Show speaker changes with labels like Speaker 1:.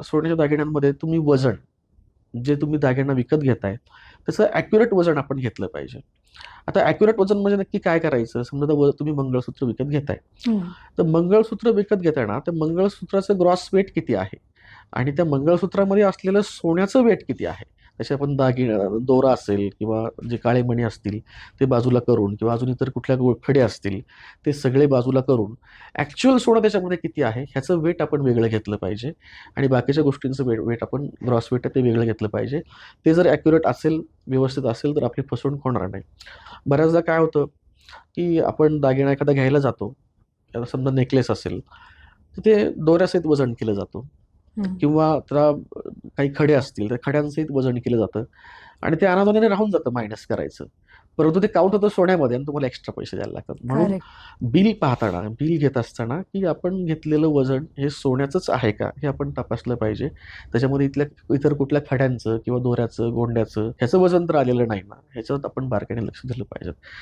Speaker 1: सोन्याच्या दागिन्यांमध्ये तुम्ही वजन जे तुम्ही दागिना विकत घेताय त्याचं ॲक्युरेट वजन आपण घेतलं पाहिजे. आता ॲक्युरेट वजन म्हणजे नक्की काय करायचं? समजा तुम्ही मंगळसूत्र विकत घेताय. तर मंगळसूत्र विकत घेताना त्या मंगळसूत्राचं ग्रॉस वेट किती आहे? आणि त्या मंगळसूत्रामध्ये असलेलं सोन्याचं वेट किती आहे? असे आपण दागिना दोरा असेल किंवा जे काळे मणी असतील ते बाजूला करून किंवा अजून इतर कुठल्या गो- खडे असतील ते सगळे बाजूला करून ॲक्च्युअल सोनं त्याच्यामध्ये किती आहे ह्याचं वेट आपण वेगळं घेतलं पाहिजे आणि बाकीच्या गोष्टींचं वेट वेट आपण ग्रॉस वेट ते वेगळं घेतलं पाहिजे. ते जर ॲक्युरेट असेल व्यवस्थित असेल तर आपली फसवणूक होणार नाही. बऱ्याचदा काय होतं की आपण दागिना एखादा घ्यायला जातो समजा नेकलेस असेल तर ते दोऱ्यासहित वजन केलं जातं. किंवा त्याला काही खडे असतील तर खड्यांसहित वजन केलं जातं. आणि ते अनादोनाने राहून जातं मायनस करायचं. परंतु ते काउंट होतं सोन्यामध्ये आणि तुम्हाला एक्स्ट्रा पैसे द्यायला लागतात. म्हणून. बिल पाहताना बिल घेत असताना की आपण घेतलेलं वजन हे सोन्याचंच आहे का हे आपण तपासलं पाहिजे. त्याच्यामध्ये इथल्या इतर कुठल्या खड्यांचं किंवा दोऱ्याचं गोंड्याचं ह्याचं वजन तर आलेलं नाही ना. ह्याच्यात आपण बारकाईने लक्ष दिलं पाहिजे.